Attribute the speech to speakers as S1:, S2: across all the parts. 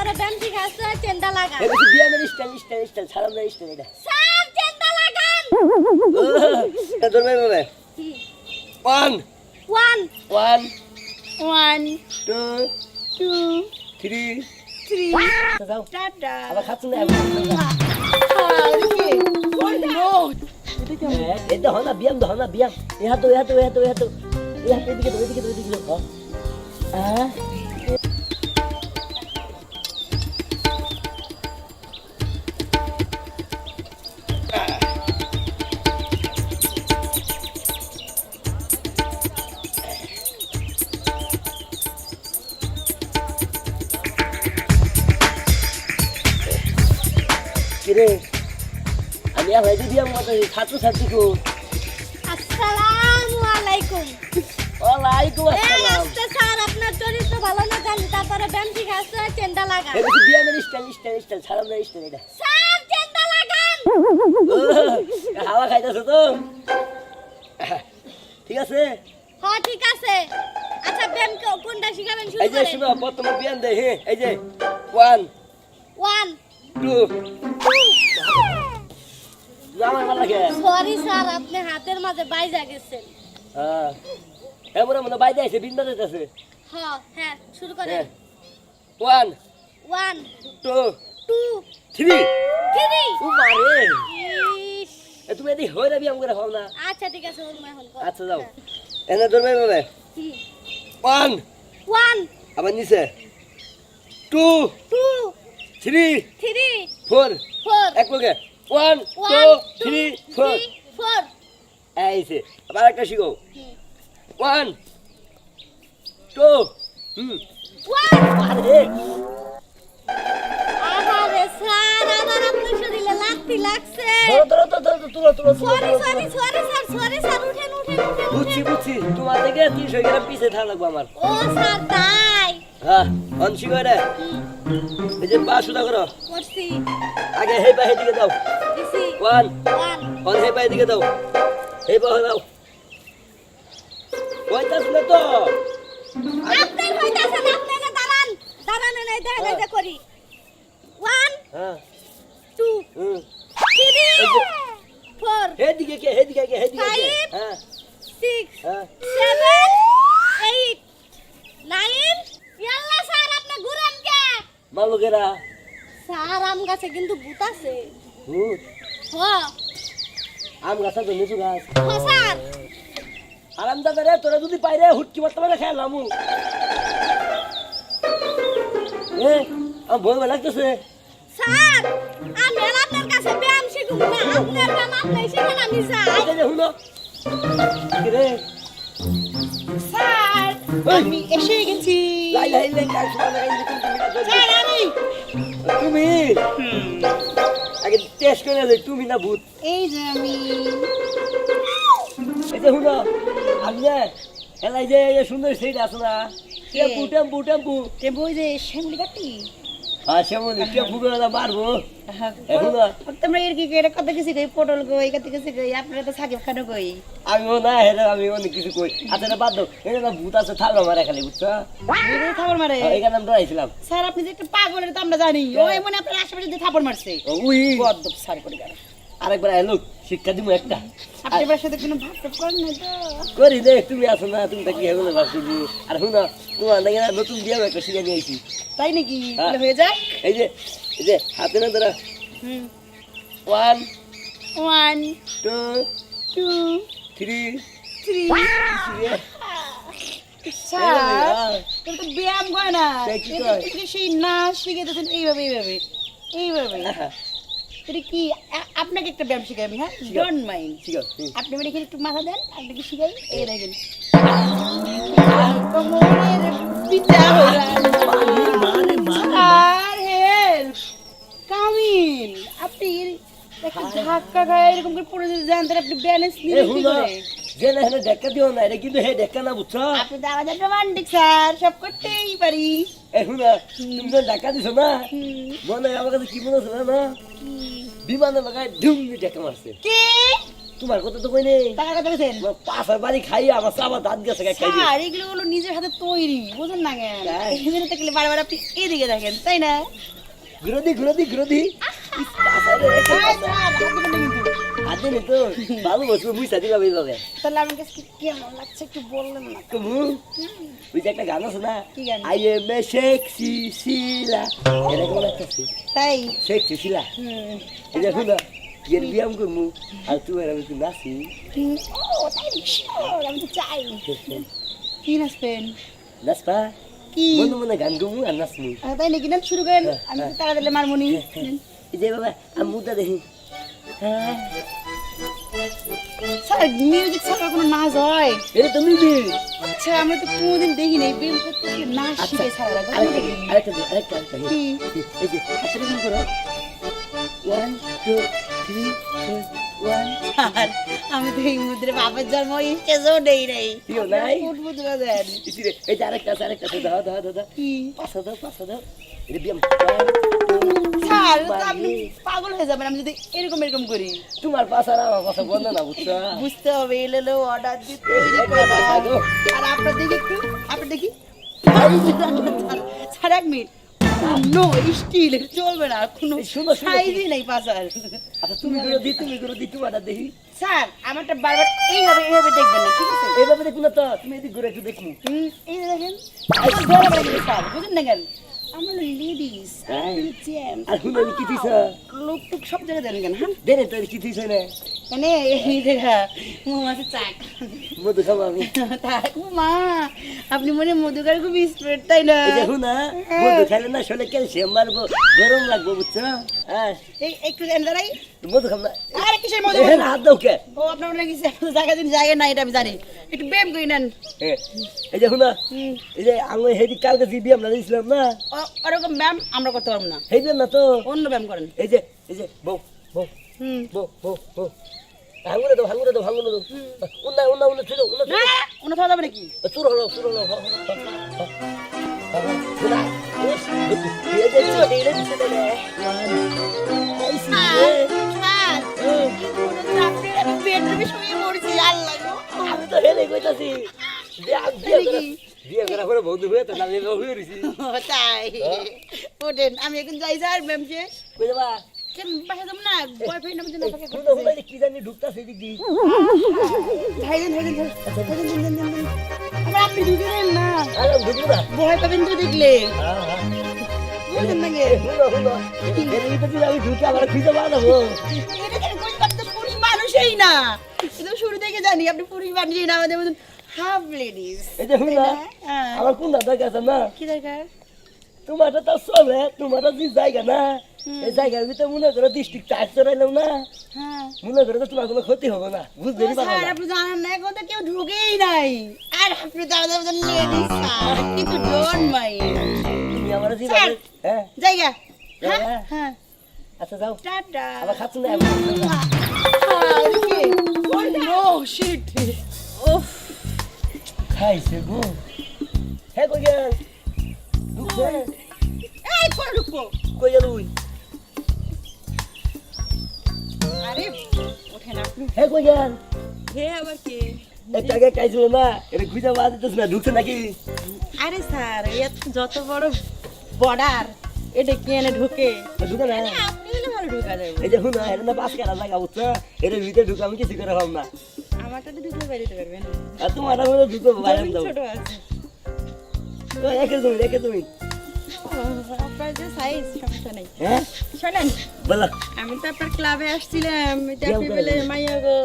S1: তারপরে ব্যায়াম শিখাচ্ছে চেন্ডা লাগান।
S2: এটা তো ব্যায়ামের স্টাইল স্টাইল স্টাইল সারাম না স্টাইল এটা।
S1: স্যার চেন্ডা লাগান।
S2: এটা ধরবে ভাবে
S1: টাটা
S2: আবার খাচ্ছ না? হয় না? ব্যায়াম হয় না ব্যায়াম এ হাত এ হাত এ হাত এ হাত এ হাত এদিকে এদিকে এদিকে। হ্যাঁ
S1: আসসালামু আলাইকুম।
S2: ওয়ালাইকুম আসসালাম।
S1: আস্তে স্যার আপনার চরিত্র ভালো না জানি তারপরে চেন্ডা
S2: এটা স্টাইল স্টাইল স্টাইল স্টাইল এটা।
S1: স্যার চেন্ডা লাগান।
S2: হাওয়া খাইতেছো তো? ঠিক আছে?
S1: হ্যাঁ ঠিক আছে। আচ্ছা ব্যায়াম কোনটা শিখাবেন শুরু
S2: এই যে শুনো প্রথমে ব্যায়াম দেয় হ্যাঁ এই যে লাগে
S1: সরি স্যার আপনি হাতের মাঝে বাইজা গেছেন।
S2: হ্যাঁ। মনে আছে বাজাতে
S1: হ্যাঁ হ্যাঁ শুরু করেন।
S2: হ্যাঁ। One
S1: one
S2: two
S1: two
S2: three
S1: three
S2: ও মারে এ তুমি এদিকে হয়ে যাবি আমাকে হও না।
S1: আচ্ছা ঠিক আছে।
S2: আচ্ছা যাও। এনে ধরবে ভাবে। ওয়ান
S1: ওয়ান
S2: আবার নিচে। Two
S1: two
S2: three
S1: three
S2: four
S1: four
S2: এক ওয়ান টু থ্রি ফোর এইছে আবার একটা শিখো। ওয়ান টু হুম। আরে।
S1: আহারে স্যার আমার আপনার শরীরে লাগতি লাগছে।
S2: ধরো ধরো ধরো তুলো তুলো
S1: sorry sorry. Sorry sir sorry sir উঠেন উঠেন উঠেন
S2: বুঝছি বুঝছি। তোমার থেকে তিনশো গ্রাম পিছে থাকা লাগবে আমার।
S1: ও স্যার তাই।
S2: হ্যাঁ অনসি করে এই যে পা সুদা করো।
S1: করছি।
S2: আগে হে পা দিকে দাও
S1: দিছি
S2: ওয়ান।
S1: ওয়ান
S2: হে পা দিকে দাও। হে পা দাও। কইতাছ না তো।
S1: আপনি কইতাছেন আপনি না দাঁড়ান। দাঁড়ান না দেখা
S2: হ্যাঁ।
S1: দেখা করি। ওয়ান
S2: হ্যাঁ।
S1: টু থ্রি ফোর
S2: হে দিকে কে হে দিকে কে হে দিকে কে?
S1: Five.
S2: হ্যাঁ।
S1: সিক্স
S2: হ্যাঁ।
S1: Seven eight nine. ইয়াল্লা স্যার আপনি ঘুরেন কে?
S2: মালুকেরা
S1: স্যার আম গাছে কিন্তু ভূত আছে। হ
S2: আম গাছ তো লিচু গাছ আরাম দাদা রে তোরা যদি পাইরে হুটকি মারতে পারে খেলাম এ আমার ভয় লাগতেছে
S1: স্যার আমি আপনার কাছে ব্যায়াম শিখুম না আপনার ব্যায়াম আপনি শিখেন আমি যাই
S2: এই যে কি রে
S3: স্যার আমি এসে গেছি
S2: লাই লাই লাই কাজ মানে এই যে তুমি
S3: স্যার আমি
S2: তুমি আগে টেস্ট করে লে তুমি না ভূত।
S3: এই যে আমি।
S2: এই যে হুনো আমি যে এলাই যে সুন্দর সেইট আছে না টেম্পু টেম্পু টেম্পু
S3: কে ওই যে শ্যামলি কাটি
S2: এখন
S3: খানও কই।
S2: আমিও না হেরে আমি অনেক কিছু কই। আচ্ছা বাদ দাও। এটা না ভূত আছে থাকল মারা খালি বুঝছ?
S3: বুঝে থাপড় মারে।
S2: এখানে আমরা আইছিলাম।
S3: স্যার আপনি যে একটা পাগল এটা তো আমরা জানি। ও এমন আপনার আশেপাশে থাপড় মারছে।
S2: উই।
S3: স্যার করে গেল
S2: আরেকবার এলো শিক্ষা দিব একটা।
S3: আপনি সাথে কোনো ভাব করেন না তো।
S2: করি দে তুমি আসো না তুমি কি হবে ভাবছি আর শুনো তোমার নাকি না নতুন বিয়ে একটা শিখে নিয়েছি
S3: তাই নাকি?
S2: হ্যাঁ।
S3: হয়ে যাক।
S2: এই যে এই যে হাতে না ধরা। One
S3: one
S2: two
S3: two
S2: three
S3: three
S2: হ্যাঁ।
S3: ব্যায়াম করে না। সেই নাচ শিখে দিয়েছেন এইভাবে এইভাবে। এইভাবে। এটা কি? আপনাকে একটা ব্যায়াম শিখাই আমি হ্যাঁ। ডোন্ট মাইন্ড
S2: ঠিক আছে
S3: আপনি মানে এখানে একটু মাথা দেন আপনাকে শিখাই এই দেখেন। কোমরের পিঠা আর আপনি ধাক্কা খায় এরকম করে পড়ে যেতে যান তাহলে আপনি ব্যালেন্স নিয়ে কি করে?
S2: যে না হেনে দিও না এটা কিন্তু হে ডেক্কা না বুঝছ?
S3: আপনি তো আমাদের রোমান্টিক স্যার। সব করতেই পারি।
S2: এ শুনো তুমি ডেক্কা দিছো না মনে হয় আমার কাছে কি মনে হচ্ছে না। বিমানে লাগায় ডেক্কা মারছে।
S3: কি?
S2: তোমার কথা তো কই নেই।
S3: টাকা
S2: আমার পাশার বাড়ি খাই আমার সাবা দাঁত গেছে খাই খাই
S3: স্যার এগুলো হলো নিজের হাতে তৈরি বুঝেন না কেন? এখানে থাকলে বারবার আপনি এদিকে দেখেন তাই না?
S2: ঘুরে দি ঘুরে দি ঘুরে দি। পাশারে আদে নে তো বাবু বসবো সাথে যাবে যাবে
S3: তাহলে আমার কাছে কেমন লাগছে? একটু বললেন না।
S2: তুমি যে একটা গান আছে না? I am a sexy Sheila এরকম একটা আছে
S3: তাই?
S2: সেক্সি শিলা
S3: হুম।
S2: এই দেখো না বিয়ের বিয়াম করব আর তুমি আর আমি একটু নাচি।
S3: তাই আমি তো চাই। কি নাচবেন?
S2: নাচপা
S3: কি?
S2: মনে মনে গান গাবো আর নাচবো
S3: তাই নাকি? নাচ শুরু করেন। আমি তো দিলে মারমুনি।
S2: এই যে বাবা আমি মুদ্রা দেখি। হ্যাঁ।
S3: স্যার মিউজিক ছাড়া কোনো নাচ হয়?
S2: এটা তুমি দি
S3: আচ্ছা আমরা তো কোনোদিন দেখি নাই বেল করতে নাচ
S2: আচ্ছা
S3: শিখে ছাড়া
S2: আরেকটা আরেকটা আরেকটা আরেকটা দিই।
S3: কি?
S2: এই যে হাতটা করো। ওয়ান টু থ্রি ওয়ান
S3: আর আমি তো এই মুদ্রে বাবার জন্ম স্টেজও নেই। নাই
S2: কেউ নাই?
S3: ফুটবুট বাজার।
S2: এই যে আরেকটা আরেকটা দাও দাও দাও দাও।
S3: কি?
S2: পাঁচশো দাও পাঁচশো দাও। এটা বিয়াম
S3: তো পাগল হয়ে যাবেন আমি যদি এরকম এরকম করি।
S2: তোমার আমার না বুঝছ?
S3: বুঝতে হবে এলো অর্ডার দিতে। আর আপনার দেখি একটু আপনার দেখি? স্যার এক মিনিট। নো স্টিল চলবে না কোনো। সাইজই নেই পাশার।
S2: আচ্ছা তুমি করে দি তুমি করে দি তোমারটা দেখি।
S3: স্যার আমারটা বারবার এইভাবে এইভাবে দেখবেন না ঠিক আছে?
S2: এইভাবে দেখুন তো তুমি এদিক ঘুরে একটু দেখুন।
S3: হুম, এই দেখেন? আমার বড় বড় স্যার বুঝেন না কেন? আমরা লেডিস
S2: তাই? আর শুনে কি দিছ
S3: লোক টুক সব জায়গায় দেন কেন হ্যাঁ?
S2: কি দিছ না
S3: মানে এই দেখা মাছের চাক।
S2: মধু খাব আমি।
S3: তাই মা আপনি মনে মধুকার খুব স্প্রেড তাই না?
S2: দেখুন না মধু খাইলে না শরীরে ক্যালসিয়াম বাড়বো গরম লাগবো বুঝছ? হ্যাঁ।
S3: এই একটু দাঁড়াই।
S2: মধু খাম না।
S3: আর কিসের মধু?
S2: হাত দাও কে?
S3: ও আপনার মনে জায়গা দিন জায়গা নাই এটা আমি জানি একটু ব্যায়াম করে নেন
S2: হ্যাঁ, এই দেখুন না এই যে আমি হেদি কালকে যে বিয়াম না দিয়েছিলাম না
S3: ওরকম ব্যায়াম আমরা করতে পারব না
S2: সেই বিয়াম না তো
S3: অন্য ব্যায়াম করেন
S2: এই যে এই যে বউ বউ
S3: হুম
S2: বউ বউ বউ হাঙ্গুরে দাও হাঙ্গুরে দাও হাঙ্গুরে দাও উন্না উন্না উন্না ছিল উন্না ছিল
S3: না অন্য খাওয়া যাবে নাকি
S2: চুর হলো চুর হলো উন্না, এই যে এই যে
S3: আমি বেডরুমে শুয়ে পড়ছি আল্লাহ।
S2: আমি তো হেলে কইতাছি। বিয়ে পরে বন্ধু হয়ে তো হয়ে রইছি।
S3: তাই। ওঠেন আমি এখন যাই স্যার ম্যাম যে
S2: কই
S3: কেন বাসা যাব না? বয়ফ্রেন্ড আমাদের না থাকে
S2: হুনো হুনো কি জানি ঢুকতাছে দিক দি
S3: ভাইজান ভাইজান ভাইজান ভাইজান দেন দেন দেন আমার আপনি ঢুকে না।
S2: আরে ঢুকবো না।
S3: ভয় পাবেন তো দেখলে।
S2: হ্যাঁ হ্যাঁ।
S3: মানুষই না। শুরু থেকে জানি আপনি পুরুষ মানুষই না আমাদের মতন হাফ লেডিস হ্যাঁ।
S2: আমার কোন দাদা গেছে না?
S3: কি দরকার?
S2: তোমারটা তো চলে তোমার যে জায়গা না এই জায়গার ভিতরে মনে করো ডিস্ট্রিক্ট চড়াইলাম না?
S3: হ্যাঁ।
S2: মনে করো তোমার কোনো ক্ষতি হবে না বুঝতে
S3: ও স্যার আপনি জানেন না এখন তো কেউ ঢুকেই নাই। আর আপনি তো আমাদের লেডিস স্যার কিন্তু ডোন্ট মাইন্ড
S2: তুমি আমার। হ্যাঁ?
S3: জায়গা হ্যাঁ হ্যাঁ।
S2: আচ্ছা যাও।
S3: টাটা।
S2: আবার খাচ্ছ না?
S3: নো শিট ওফ
S2: খাইছে গো। হ্যাঁ কই গেল? ঢুকছে?
S3: এই কোন ঢুকবো?
S2: কই গেল ওই?
S3: আরে ওঠেন আপনি
S2: হ্যাঁ কই গেল?
S3: হে আবার কে?
S2: একটা আগে খাইছিল না এটা খুঁজে বাদ দিতেছ না ঢুকছে নাকি?
S3: আরে স্যার এত যত বড় বর্ডার এটা কি এনে ঢুকে?
S2: ঢুকে না।
S3: হলে ঢুকা
S2: এই যে হুন এটা না পাস করা জায়গা বুঝছ? এর ভিতরে ঢুকে আমি কিছু করে হব না।
S3: আমারটা তো ঢুকলে বেরিয়ে
S2: আর তোমার মনে ঢুকে বাইরে দাও
S3: ছোট আছে।
S2: একে তুমি একে তুমি।
S3: যে সাইজ সমস্যা নেই।
S2: হ্যাঁ?
S3: শোনেন
S2: বলো।
S3: আমি তো আপনার ক্লাবে আসছিলাম এটা
S2: ব্যায়াম
S3: আপনি
S2: করে
S3: বলে
S2: দেন।
S3: মাইয়া গো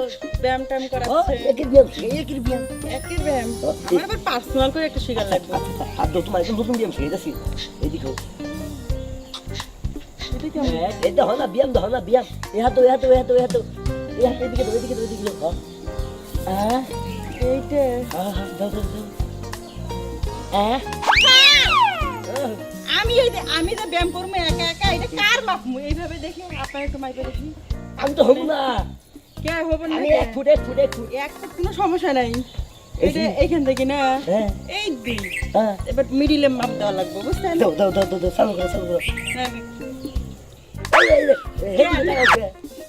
S3: ব্যায়াম ট্যাম
S2: ও
S3: করাচ্ছে।
S2: একে বিয়াম একে বিয়াম
S3: একই ব্যায়াম।
S2: ও,
S3: আমার আবার পার্সোনাল করে একটা শিকার লাগবে।
S2: আর তো তোমার একদম নতুন বিয়াম শিখেছি এদিকে
S3: এটা কেমন?
S2: এটা হয় না বিয়াম এ হাত এ হাত এ হাত এ হাত এ হাত এদিকে দাও এদিকে হ্যাঁ
S3: এইটা।
S2: হ্যাঁ হ্যাঁ দাও দাও দাও হ্যাঁ!
S3: আমি এই যে- আমি যে ব্যায়াম করব একা একা এটা কার মাপমু এইভাবে দেখি আপনার একটু মাইপে দেখি।
S2: আমি তো হব না।
S3: কে হব না?
S2: আমি? এক ফুট এক ফুট এক ফুট।
S3: এক কোনো সমস্যা নাই।
S2: এই যে।
S3: এইখান থেকে না?
S2: হ্যাঁ।
S3: এই দিন
S2: হ্যাঁ।
S3: এবার মিডিলে মাপ দেওয়া লাগবে বুঝছেন?
S2: দাও দাও দাও দাও দাও চালু করো চালু করো।
S3: হ্যাঁ।
S2: এই এই এই হেডি লাগা আছে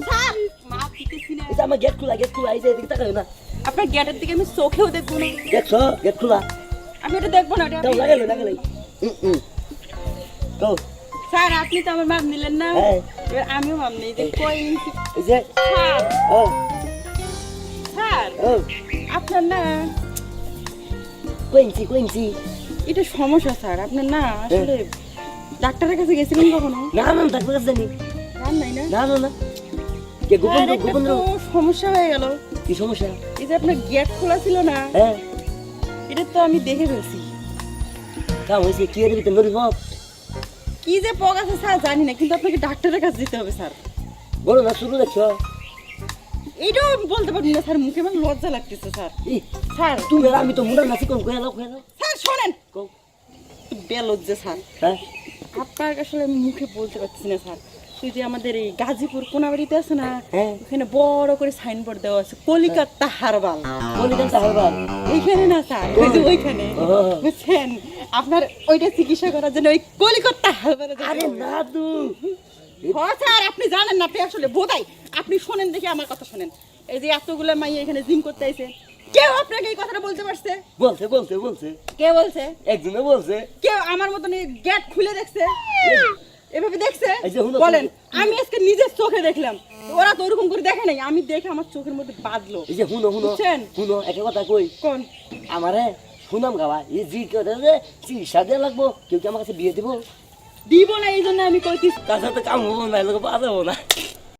S3: স্যার মাপ দিতেছি না।
S2: আমার আমার গেট খোলা গেট খোলা এই যে এদিকে তাকাও না।
S3: আপনার গেটের দিকে আমি চোখেও দেখব না।
S2: দেখছ? গেট খোলা।
S3: আমি এটা দেখব না এটা
S2: তাও
S3: আপনি-
S2: লাগালো লাগালো। হুম হুম তো
S3: স্যার আপনি তো আমার মাপ নিলেন না।
S2: হ্যাঁ।
S3: এবার আমিও মাপ নেই যে। স্যার। স্যার আপনার না
S2: কোয়েন্সি কোয়েন্সি
S3: এটা সমস্যা স্যার। আপনার না আসলে ডাক্তারের কাছে গেছিলেন কখনো?
S2: না না ডাক্তার কাছে জানি
S3: নাই না?
S2: না না না। কে গোপন গোপন
S3: সমস্যা হয়ে গেল।
S2: কি সমস্যা?
S3: এই যে আপনার গেট খোলা ছিল না
S2: হ্যাঁ।
S3: এটা তো আমি দেখে ফেলছি।
S2: কাম হয়েছে কি এর ভিতরে বাপ
S3: কি যে পক আছে স্যার জানি না কিন্তু আপনাকে ডাক্তারের কাছে যেতে হবে স্যার।
S2: বলো না শুরু দেখছ?
S3: এইটাও আমি বলতে পারব না স্যার মুখে আমার লজ্জা লাগতেছে স্যার। স্যার।
S2: তুমি আর আমি তো মুন্ডা নাচি কোন কয়ে দাও কয়ে দাও
S3: স্যার শোনেন। বেলজ্জে স্যার।
S2: হ্যাঁ?
S3: আপনার আসলে আমি মুখে বলতে পারছি না স্যার। তুই যে আমাদের এই গাজীপুর কোনাবাড়িতে আছে না
S2: হ্যাঁ।
S3: ওখানে বড় করে সাইনবোর্ড দেওয়া আছে কলিকাতা হারবাল।
S2: বলি দেন তাহার
S3: এইখানে না স্যার ওই যে ওইখানে বুঝছেন? আপনার ওইটা চিকিৎসা করার জন্য ওই কলিকাতা
S2: আরে
S3: হ্যাঁ স্যার আপনি জানেন না আপনি আসলে বোধাই। আপনি শোনেন দেখি আমার কথা শোনেন। এই যে এতগুলো মাই এখানে জিম করতে আইছে। কেউ আপনাকে এই কথাটা বলতে পারছে?
S2: বলছে বলছে বলছে।
S3: কে বলছে?
S2: একজনে বলছে।
S3: কেউ আমার মতন গেট খুলে দেখছে? এভাবে দেখছে?
S2: যে
S3: বলেন আমি আজকে নিজের চোখে দেখলাম। ওরা তো ওরকম করে দেখে নাই। আমি দেখে আমার চোখের মধ্যে বাঁধলো।
S2: এই যে শুনো।
S3: বুঝছেন?
S2: শুনো একটা কথা কই।
S3: কোন?
S2: আমারে শুনাম গাওয়া এই জি কথা যে চিকিৎসা দেওয়া লাগবো কেউ কি আমার কাছে বিয়ে দিব।
S3: দিব না এই জন্য আমি কইছি
S2: তার সাথে কাম হব না লোক পাওয়া যাব না।